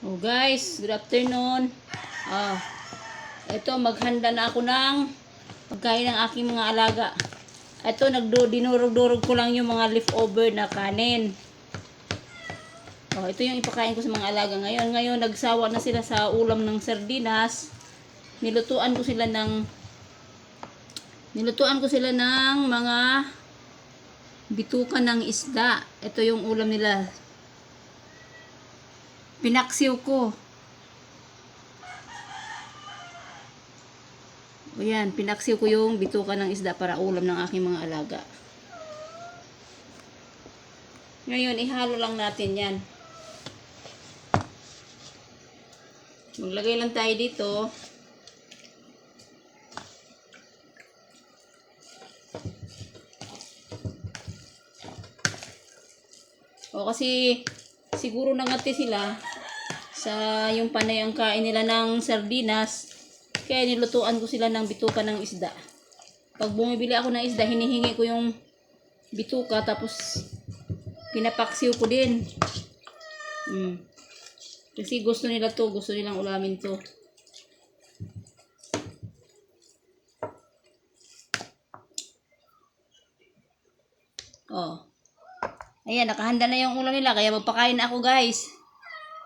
Oh guys, good afternoon. Ah, ito maghanda na ako ng pagkain ng aking mga alaga. Ito nagdo dinurog-durog ko lang yung mga leftover na kanin. Oh, ito yung ipakain ko sa mga alaga ngayon. Ngayon nagsawa na sila sa ulam ng sardinas. Nilutuan ko sila ng nilutuan ko sila ng mga bituka ng isda. Ito yung ulam nila. Pinaksiw ko. O yan, pinaksiw ko yung bituka ng isda para ulam ng aking mga alaga. Ngayon, ihalo lang natin yan. Maglagay lang tayo dito. O kasi siguro nangati sila sa yung panay ang kain nila ng sardinas. Kaya nilutuan ko sila ng bituka ng isda. Pag bumibili ako ng isda, hinihingi ko yung bituka tapos pinapaksiw ko din. Mm. Kasi gusto nila to, gusto nilang ulamin to. Oh. Ayan, nakahanda na yung ulam nila. Kaya magpakain na ako, guys.